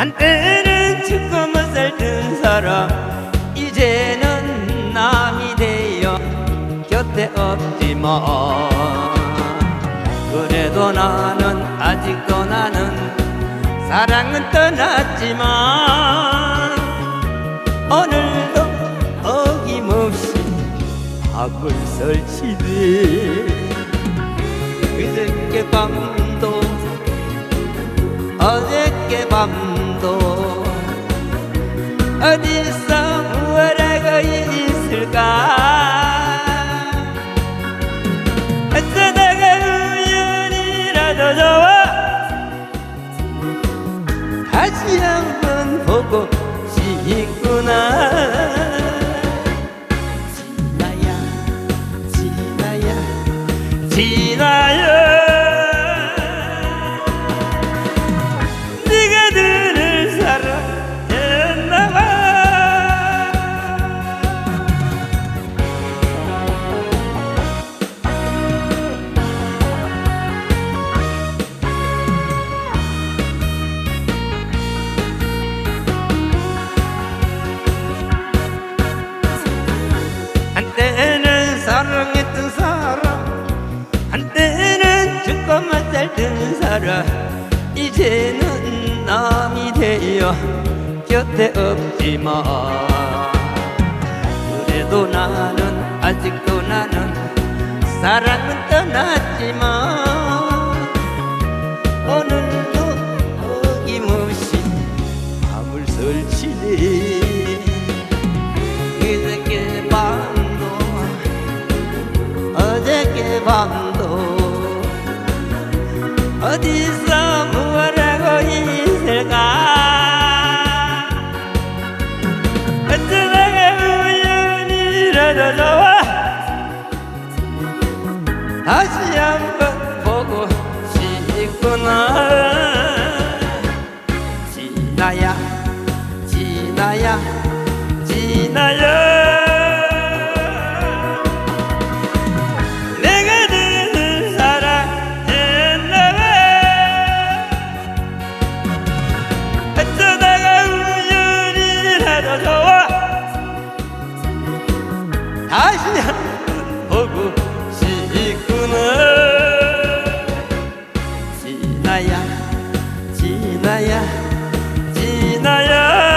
한때는 죽고못 살던 사람 이제는 남이 되어 곁에 없지만 뭐. 그래도 나는 아직도 나는 사랑은 떠났지만 오늘도 어김없이 밥을 설치되 그저께 밤도 어저께 밤 어디서 무엇하고 있을까? 어쩌다가 우연이라도 좋아? 다시 한번 보고 싶구나. 진아야 진아야 진아야 살던 사람 이제는 남이 되어 곁에 없지만 그래도 나는 아직도 나는 사랑은 떠났지만 오늘도 어김없이 밤을 설치네. 그저께 밤도 어저께 밤도 어디서 무엇 하고 있을까? 어쩌다가 우연이라도 좋아 다시 한번 보고 싶구나. 진아야 진아야 진아야 다시 한번 보고 싶구나 진아야 진아야 진아야